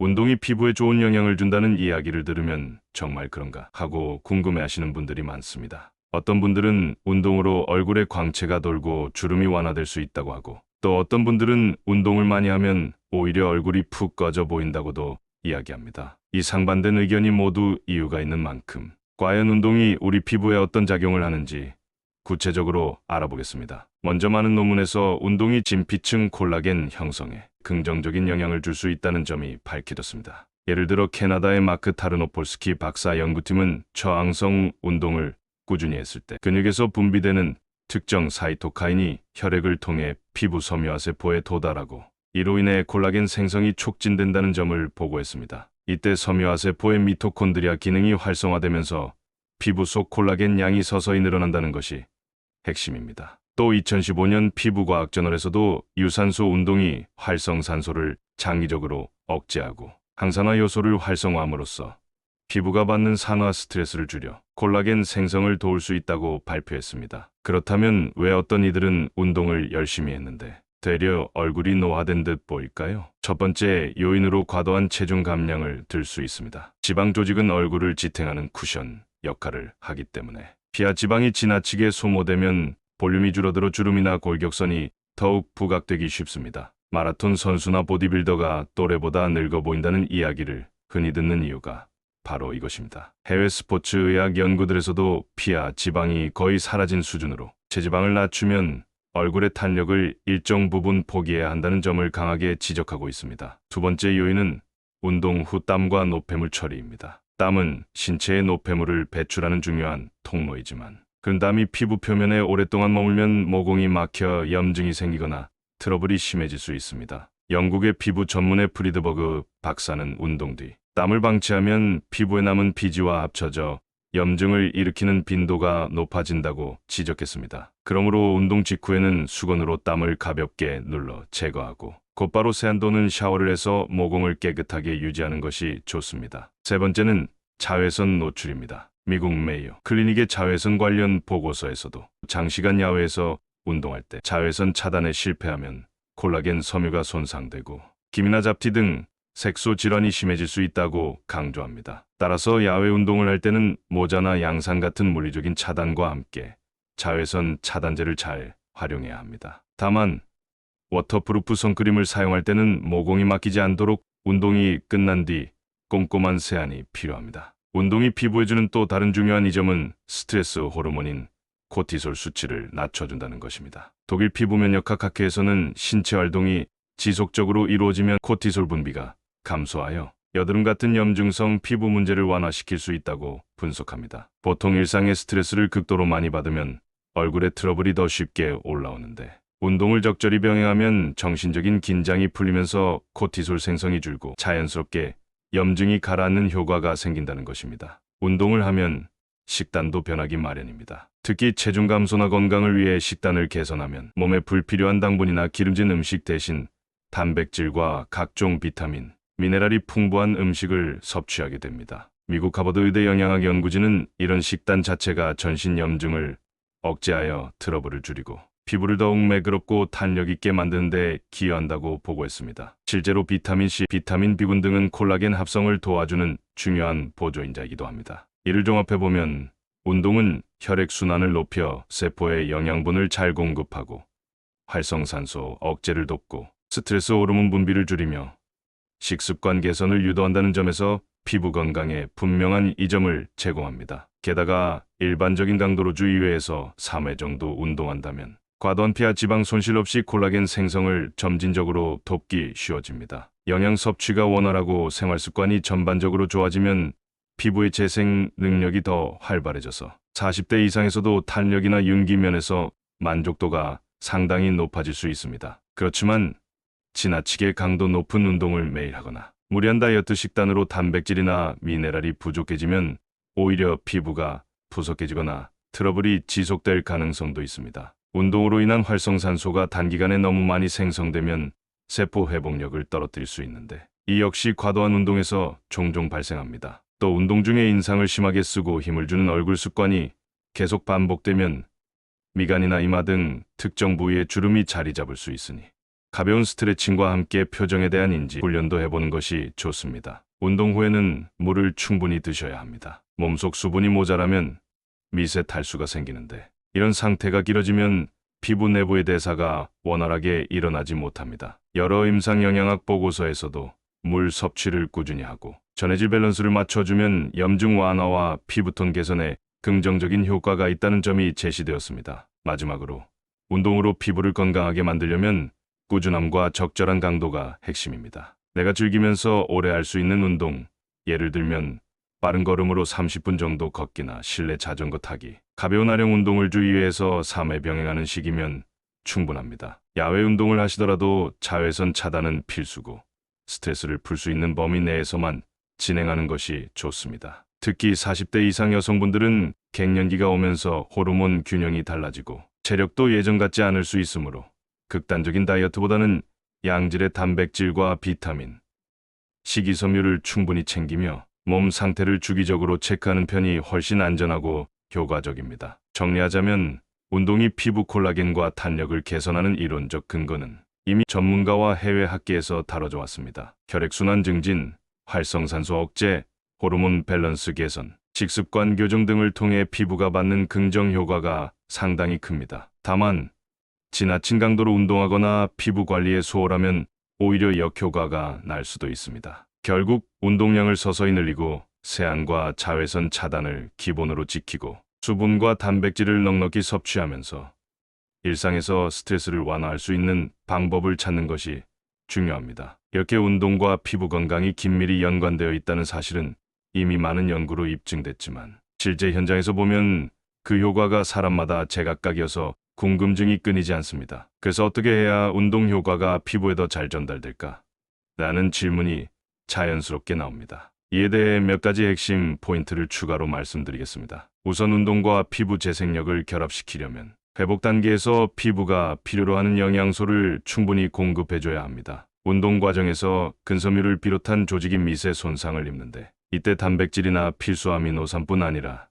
운동이 피부에 좋은 영향을 준다는 이야기를 들으면 정말 그런가 하고 궁금해하시는 분들이 많습니다. 어떤 분들은 운동으로 얼굴에 광채가 돌고 주름이 완화될 수 있다고 하고 또 어떤 분들은 운동을 많이 하면 오히려 얼굴이 푹 꺼져 보인다고도 이야기합니다. 이 상반된 의견이 모두 이유가 있는 만큼 과연 운동이 우리 피부에 어떤 작용을 하는지 구체적으로 알아보겠습니다. 먼저 많은 논문에서 운동이 진피층 콜라겐 형성에 긍정적인 영향을 줄 수 있다는 점이 밝혀졌습니다. 예를 들어 캐나다의 마크 타르노폴스키 박사 연구팀은 저항성 운동을 꾸준히 했을 때 근육에서 분비되는 특정 사이토카인이 혈액을 통해 피부 섬유화 세포에 도달하고 이로 인해 콜라겐 생성이 촉진된다는 점을 보고했습니다. 이때 섬유화 세포의 미토콘드리아 기능이 활성화되면서 피부 속 콜라겐 양이 서서히 늘어난다는 것이 핵심입니다. 또 2015년 피부과학 저널에서도 유산소 운동이 활성산소를 장기적으로 억제하고 항산화 요소를 활성화함으로써 피부가 받는 산화 스트레스를 줄여 콜라겐 생성을 도울 수 있다고 발표했습니다. 그렇다면 왜 어떤 이들은 운동을 열심히 했는데 되려 얼굴이 노화된 듯 보일까요? 첫 번째 요인으로 과도한 체중 감량을 들 수 있습니다. 지방 조직은 얼굴을 지탱하는 쿠션 역할을 하기 때문에 피하 지방이 지나치게 소모되면 볼륨이 줄어들어 주름이나 골격선이 더욱 부각되기 쉽습니다. 마라톤 선수나 보디빌더가 또래보다 늙어 보인다는 이야기를 흔히 듣는 이유가 바로 이것입니다. 해외 스포츠 의학 연구들에서도 피하 지방이 거의 사라진 수준으로 체지방을 낮추면 얼굴의 탄력을 일정 부분 포기해야 한다는 점을 강하게 지적하고 있습니다. 두 번째 요인은 운동 후 땀과 노폐물 처리입니다. 땀은 신체의 노폐물을 배출하는 중요한 통로이지만 그 땀이 피부 표면에 오랫동안 머물면 모공이 막혀 염증이 생기거나 트러블이 심해질 수 있습니다. 영국의 피부 전문의 프리드버그 박사는 운동 뒤 땀을 방치하면 피부에 남은 피지와 합쳐져 염증을 일으키는 빈도가 높아진다고 지적했습니다. 그러므로 운동 직후에는 수건으로 땀을 가볍게 눌러 제거하고 곧바로 세안도는 샤워를 해서 모공을 깨끗하게 유지하는 것이 좋습니다. 세 번째는 자외선 노출입니다. 미국 메이어 클리닉의 자외선 관련 보고서에서도 장시간 야외에서 운동할 때 자외선 차단에 실패하면 콜라겐 섬유가 손상되고 기미나 잡티 등 색소 질환이 심해질 수 있다고 강조합니다. 따라서 야외 운동을 할 때는 모자나 양산 같은 물리적인 차단과 함께 자외선 차단제를 잘 활용해야 합니다. 다만 워터프루프 선크림을 사용할 때는 모공이 막히지 않도록 운동이 끝난 뒤 꼼꼼한 세안이 필요합니다. 운동이 피부에 주는 또 다른 중요한 이점은 스트레스 호르몬인 코티솔 수치를 낮춰준다는 것입니다. 독일 피부 면역학 학회에서는 신체 활동이 지속적으로 이루어지면 코티솔 분비가 감소하여 여드름 같은 염증성 피부 문제를 완화시킬 수 있다고 분석합니다. 보통 일상의 스트레스를 극도로 많이 받으면 얼굴에 트러블이 더 쉽게 올라오는데 운동을 적절히 병행하면 정신적인 긴장이 풀리면서 코티솔 생성이 줄고 자연스럽게 염증이 가라앉는 효과가 생긴다는 것입니다. 운동을 하면 식단도 변하기 마련입니다. 특히 체중 감소나 건강을 위해 식단을 개선하면 몸에 불필요한 당분이나 기름진 음식 대신 단백질과 각종 비타민, 미네랄이 풍부한 음식을 섭취하게 됩니다. 미국 하버드 의대 영양학 연구진은 이런 식단 자체가 전신 염증을 억제하여 트러블을 줄이고 피부를 더욱 매끄럽고 탄력 있게 만드는 데 기여한다고 보고했습니다. 실제로 비타민 C, 비타민 B군 등은 콜라겐 합성을 도와주는 중요한 보조인자이기도 합니다. 이를 종합해 보면 운동은 혈액 순환을 높여 세포에 영양분을 잘 공급하고 활성산소 억제를 돕고 스트레스 호르몬 분비를 줄이며 식습관 개선을 유도한다는 점에서 피부 건강에 분명한 이점을 제공합니다. 게다가 일반적인 강도로 주 2회에서 3회 정도 운동한다면 과도한 피하 지방 손실 없이 콜라겐 생성을 점진적으로 돕기 쉬워집니다. 영양 섭취가 원활하고 생활 습관이 전반적으로 좋아지면 피부의 재생 능력이 더 활발해져서 40대 이상에서도 탄력이나 윤기 면에서 만족도가 상당히 높아질 수 있습니다. 그렇지만 지나치게 강도 높은 운동을 매일 하거나 무리한 다이어트 식단으로 단백질이나 미네랄이 부족해지면 오히려 피부가 부석해지거나 트러블이 지속될 가능성도 있습니다. 운동으로 인한 활성산소가 단기간에 너무 많이 생성되면 세포 회복력을 떨어뜨릴 수 있는데 이 역시 과도한 운동에서 종종 발생합니다. 또 운동 중에 인상을 심하게 쓰고 힘을 주는 얼굴 습관이 계속 반복되면 미간이나 이마 등 특정 부위에 주름이 자리 잡을 수 있으니 가벼운 스트레칭과 함께 표정에 대한 인지 훈련도 해보는 것이 좋습니다. 운동 후에는 물을 충분히 드셔야 합니다. 몸속 수분이 모자라면 미세 탈수가 생기는데 이런 상태가 길어지면 피부 내부의 대사가 원활하게 일어나지 못합니다. 여러 임상영양학 보고서에서도 물 섭취를 꾸준히 하고 전해질 밸런스를 맞춰주면 염증 완화와 피부톤 개선에 긍정적인 효과가 있다는 점이 제시되었습니다. 마지막으로 운동으로 피부를 건강하게 만들려면 꾸준함과 적절한 강도가 핵심입니다. 내가 즐기면서 오래 할 수 있는 운동, 예를 들면 빠른 걸음으로 30분 정도 걷기나 실내 자전거 타기, 가벼운 아령 운동을 주 2회에서 3회 병행하는 식이면 충분합니다. 야외 운동을 하시더라도 자외선 차단은 필수고 스트레스를 풀 수 있는 범위 내에서만 진행하는 것이 좋습니다. 특히 40대 이상 여성분들은 갱년기가 오면서 호르몬 균형이 달라지고 체력도 예전 같지 않을 수 있으므로 극단적인 다이어트보다는 양질의 단백질과 비타민, 식이섬유를 충분히 챙기며 몸 상태를 주기적으로 체크하는 편이 훨씬 안전하고 효과적입니다. 정리하자면 운동이 피부 콜라겐과 탄력을 개선하는 이론적 근거는 이미 전문가와 해외 학계에서 다뤄져 왔습니다. 혈액순환 증진, 활성산소 억제, 호르몬 밸런스 개선, 식습관 교정 등을 통해 피부가 받는 긍정 효과가 상당히 큽니다. 다만 지나친 강도로 운동하거나 피부 관리에 소홀하면 오히려 역효과가 날 수도 있습니다. 결국 운동량을 서서히 늘리고 세안과 자외선 차단을 기본으로 지키고 수분과 단백질을 넉넉히 섭취하면서 일상에서 스트레스를 완화할 수 있는 방법을 찾는 것이 중요합니다. 이렇게 운동과 피부 건강이 긴밀히 연관되어 있다는 사실은 이미 많은 연구로 입증됐지만 실제 현장에서 보면 그 효과가 사람마다 제각각이어서 궁금증이 끊이지 않습니다. 그래서 어떻게 해야 운동 효과가 피부에 더 잘 전달될까? 라는 질문이 자연스럽게 나옵니다. 이에 대해 몇 가지 핵심 포인트를 추가로 말씀드리겠습니다. 우선 운동과 피부 재생력을 결합시키려면 회복 단계에서 피부가 필요로 하는 영양소를 충분히 공급해줘야 합니다. 운동 과정에서 근섬유를 비롯한 조직이 미세 손상을 입는데 이때 단백질이나 필수 아미노산뿐 아니라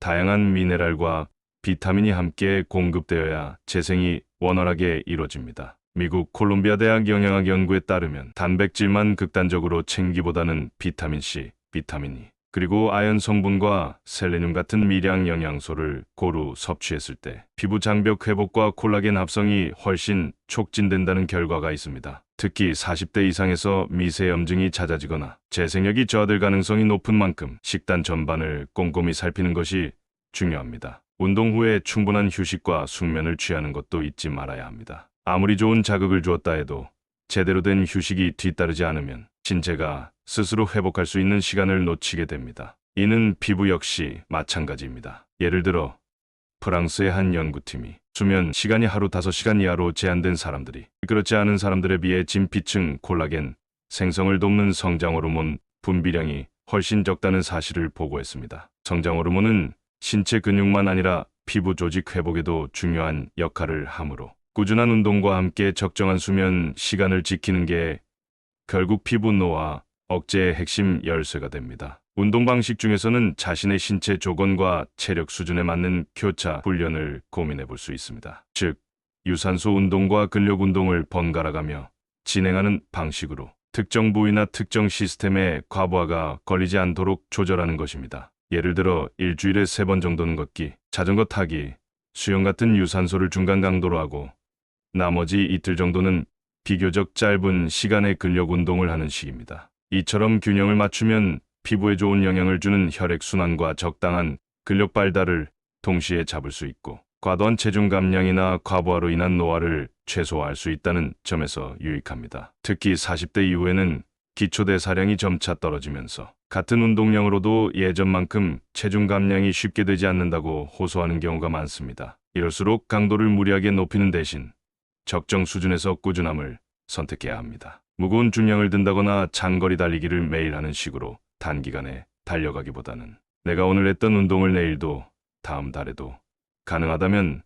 다양한 미네랄과 비타민이 함께 공급되어야 재생이 원활하게 이루어집니다. 미국 콜롬비아 대학 영양학 연구에 따르면 단백질만 극단적으로 챙기보다는 비타민C, 비타민 E, 그리고 아연 성분과 셀레늄 같은 미량 영양소를 고루 섭취했을 때 피부 장벽 회복과 콜라겐 합성이 훨씬 촉진된다는 결과가 있습니다. 특히 40대 이상에서 미세 염증이 잦아지거나 재생력이 저하될 가능성이 높은 만큼 식단 전반을 꼼꼼히 살피는 것이 중요합니다. 운동 후에 충분한 휴식과 숙면을 취하는 것도 잊지 말아야 합니다. 아무리 좋은 자극을 주었다 해도 제대로 된 휴식이 뒤따르지 않으면 신체가 스스로 회복할 수 있는 시간을 놓치게 됩니다. 이는 피부 역시 마찬가지입니다. 예를 들어 프랑스의 한 연구팀이 수면 시간이 하루 5시간 이하로 제한된 사람들이 그렇지 않은 사람들에 비해 진피층 콜라겐 생성을 돕는 성장 호르몬 분비량이 훨씬 적다는 사실을 보고했습니다. 성장 호르몬은 신체 근육만 아니라 피부 조직 회복에도 중요한 역할을 하므로 꾸준한 운동과 함께 적정한 수면 시간을 지키는 게 결국 피부 노화 억제의 핵심 열쇠가 됩니다. 운동 방식 중에서는 자신의 신체 조건과 체력 수준에 맞는 교차 훈련을 고민해 볼 수 있습니다. 즉, 유산소 운동과 근력 운동을 번갈아가며 진행하는 방식으로 특정 부위나 특정 시스템에 과부하가 걸리지 않도록 조절하는 것입니다. 예를 들어 일주일에 세 번 정도는 걷기, 자전거 타기, 수영 같은 유산소를 중간 강도로 하고 나머지 이틀 정도는 비교적 짧은 시간의 근력 운동을 하는 식입니다. 이처럼 균형을 맞추면 피부에 좋은 영향을 주는 혈액순환과 적당한 근력 발달을 동시에 잡을 수 있고 과도한 체중 감량이나 과부하로 인한 노화를 최소화할 수 있다는 점에서 유익합니다. 특히 40대 이후에는 기초대사량이 점차 떨어지면서 같은 운동량으로도 예전만큼 체중 감량이 쉽게 되지 않는다고 호소하는 경우가 많습니다. 이럴수록 강도를 무리하게 높이는 대신 적정 수준에서 꾸준함을 선택해야 합니다. 무거운 중량을 든다거나 장거리 달리기를 매일 하는 식으로 단기간에 달려가기보다는 내가 오늘 했던 운동을 내일도 다음 달에도 가능하다면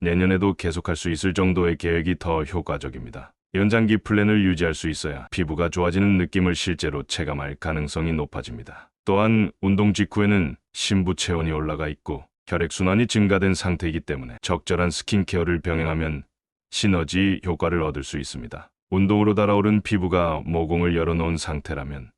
내년에도 계속할 수 있을 정도의 계획이 더 효과적입니다. 연장기 플랜을 유지할 수 있어야 피부가 좋아지는 느낌을 실제로 체감할 가능성이 높아집니다. 또한 운동 직후에는 신부 체온이 올라가 있고 혈액순환이 증가된 상태이기 때문에 적절한 스킨케어를 병행하면 시너지 효과를 얻을 수 있습니다. 운동으로 달아오른 피부가 모공을 열어놓은 상태라면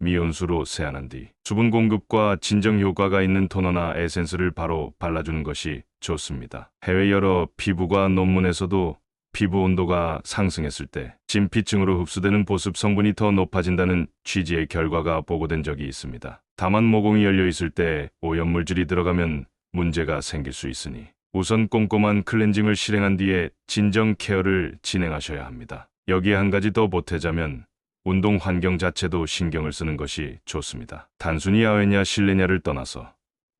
미온수로 세안한 뒤 수분 공급과 진정 효과가 있는 토너나 에센스를 바로 발라주는 것이 좋습니다. 해외 여러 피부과 논문에서도 피부 온도가 상승했을 때 진피층으로 흡수되는 보습 성분이 더 높아진다는 취지의 결과가 보고된 적이 있습니다. 다만 모공이 열려 있을 때 오염물질이 들어가면 문제가 생길 수 있으니 우선 꼼꼼한 클렌징을 실행한 뒤에 진정 케어를 진행하셔야 합니다. 여기에 한 가지 더 보태자면 운동 환경 자체도 신경을 쓰는 것이 좋습니다. 단순히 야외냐 실내냐를 떠나서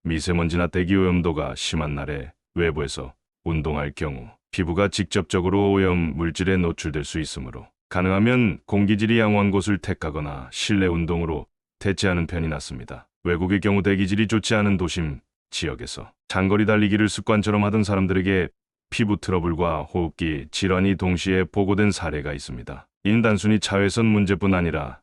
미세먼지나 대기 오염도가 심한 날에 외부에서 운동할 경우 피부가 직접적으로 오염 물질에 노출될 수 있으므로 가능하면 공기질이 양호한 곳을 택하거나 실내 운동으로 대체하는 편이 낫습니다. 외국의 경우 대기질이 좋지 않은 도심 지역에서 장거리 달리기를 습관처럼 하던 사람들에게 피부 트러블과 호흡기 질환이 동시에 보고된 사례가 있습니다. 이는 단순히 자외선 문제뿐 아니라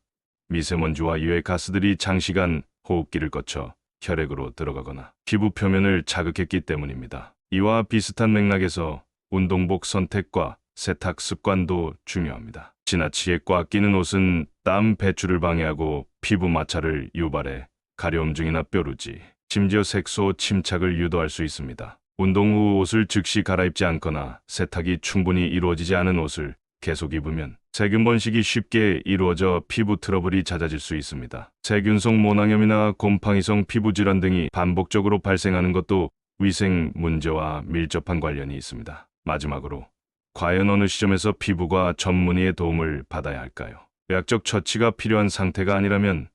미세먼지와 유해 가스들이 장시간 호흡기를 거쳐 혈액으로 들어가거나 피부 표면을 자극했기 때문입니다. 이와 비슷한 맥락에서 운동복 선택과 세탁 습관도 중요합니다. 지나치게 꽉 끼는 옷은 땀 배출을 방해하고 피부 마찰을 유발해 가려움증이나 뾰루지, 심지어 색소 침착을 유도할 수 있습니다. 운동 후 옷을 즉시 갈아입지 않거나 세탁이 충분히 이루어지지 않은 옷을 계속 입으면 세균 번식이 쉽게 이루어져 피부 트러블이 잦아질 수 있습니다. 세균성 모낭염이나 곰팡이성 피부 질환 등이 반복적으로 발생하는 것도 위생 문제와 밀접한 관련이 있습니다. 마지막으로 과연 어느 시점에서 피부가 전문의의 도움을 받아야 할까요? 의학적 처치가 필요한 상태가 아니라면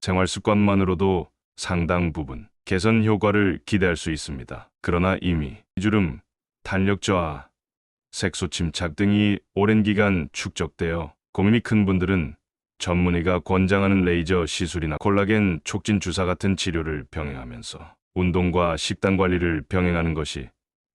생활 습관만으로도 상당 부분 개선 효과를 기대할 수 있습니다. 그러나 이미 주름, 탄력 저하, 색소 침착 등이 오랜 기간 축적되어 고민이 큰 분들은 전문의가 권장하는 레이저 시술이나 콜라겐 촉진 주사 같은 치료를 병행하면서 운동과 식단 관리를 병행하는 것이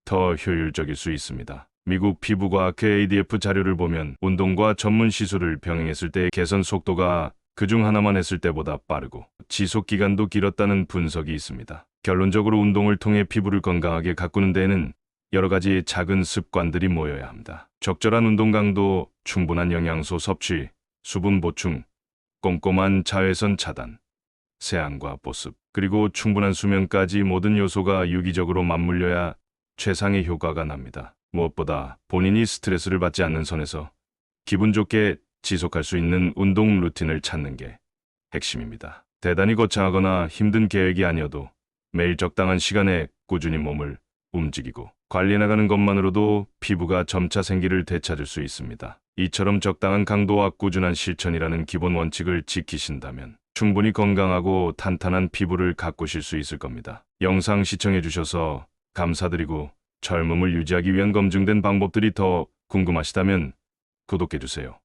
더 효율적일 수 있습니다. 미국 피부과학회 ADF 자료를 보면 운동과 전문 시술을 병행했을 때의 개선 속도가 그중 하나만 했을 때보다 빠르고 지속 기간도 길었다는 분석이 있습니다. 결론적으로 운동을 통해 피부를 건강하게 가꾸는 데에는 여러 가지 작은 습관들이 모여야 합니다. 적절한 운동 강도, 충분한 영양소 섭취, 수분 보충, 꼼꼼한 자외선 차단, 세안과 보습, 그리고 충분한 수면까지 모든 요소가 유기적으로 맞물려야 최상의 효과가 납니다. 무엇보다 본인이 스트레스를 받지 않는 선에서 기분 좋게 지속할 수 있는 운동 루틴을 찾는 게 핵심입니다. 대단히 거창하거나 힘든 계획이 아니어도 매일 적당한 시간에 꾸준히 몸을 움직이고 관리해 나가는 것만으로도 피부가 점차 생기를 되찾을 수 있습니다. 이처럼 적당한 강도와 꾸준한 실천이라는 기본 원칙을 지키신다면 충분히 건강하고 탄탄한 피부를 가꾸실 수 있을 겁니다. 영상 시청해 주셔서 감사드리고 젊음을 유지하기 위한 검증된 방법들이 더 궁금하시다면 구독해 주세요.